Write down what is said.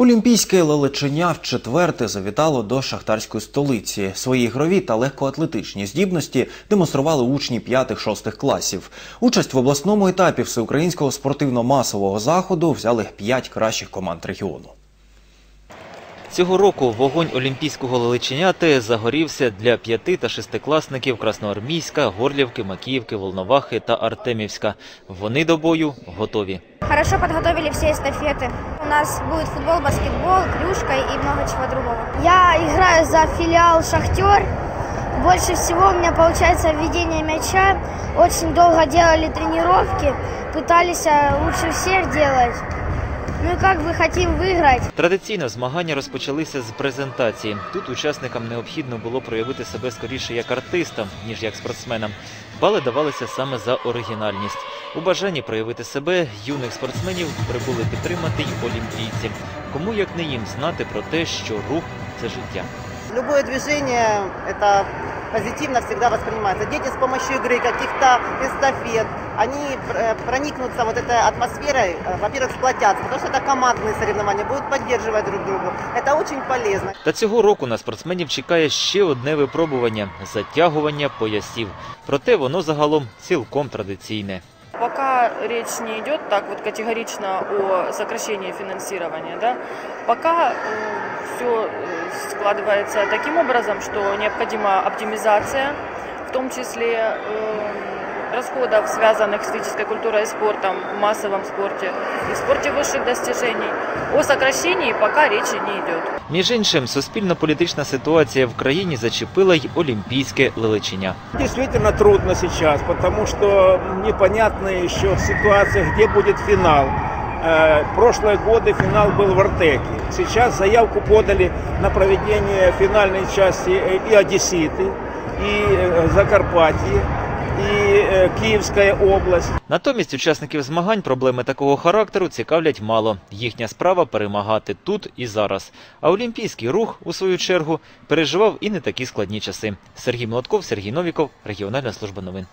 Олімпійське лелечення вчетверте завітало до шахтарської столиці. Свої ігрові та легкоатлетичні здібності демонстрували учні 5-6 класів. Участь в обласному етапі всеукраїнського спортивно-масового заходу взяли 5 кращих команд регіону. Цього року вогонь олімпійського лелеченяти загорівся для п'яти та шестикласників Красноармійська, Горлівки, Макіївки, Волновахи та Артемівська. Вони до бою готові. Хорошо подготовили все эстафеты. У нас будет футбол, баскетбол, клюшка и много чего другого. Я играю за филиал «Шахтер». Больше всего у меня получается введение мяча. Очень долго делали тренировки, пытались а, лучше всех делать. Ну и как бы хотим выиграть. Традиційно змагання розпочалися з презентації. Тут учасникам необхідно було проявити себе скоріше як артистам, ніж як спортсменам. Бали давалися саме за оригінальність. У бажанні проявити себе юних спортсменів прибули підтримати й олімпійці. Кому як не їм знати про те, що рух це життя. Любое движение это позитивно всегда воспринимается. Дети с помощью игры, каких-то эстафет, они э, проникнутся вот этой атмосферой, э, во-первых, сплотятся, потому что это командные соревнования, будут поддерживать друг друга. Это очень полезно. Та цього року на спортсменів чекає ще одне випробування затягування поясів. Проте воно загалом цілком традиційне. Пока речь не идет так вот категорично о сокращении финансирования, да, пока все складывается таким образом, что необходима оптимизация, в том числе э, расходов, связанных с физической культурой и спортом, в массовом спорте и в спорте высших достижений. О сокращении пока речи не идет. Між іншим, суспільно-політична ситуація в країні зачепила й олімпійське лелечення. Действительно трудно сейчас, потому что непонятна еще ситуация, где будет финал. Э, Прошлые годы финал был в Артеке. Сейчас заявку подали на проведение финальной части э, и Одесситы, и э, Закарпатье, и Київська область. Натомість учасників змагань проблеми такого характеру цікавлять мало. Їхня справа перемагати тут і зараз. А олімпійський рух, у свою чергу, переживав і не такі складні часи. Сергій Молотков, Сергій Новіков, Регіональна служба новин.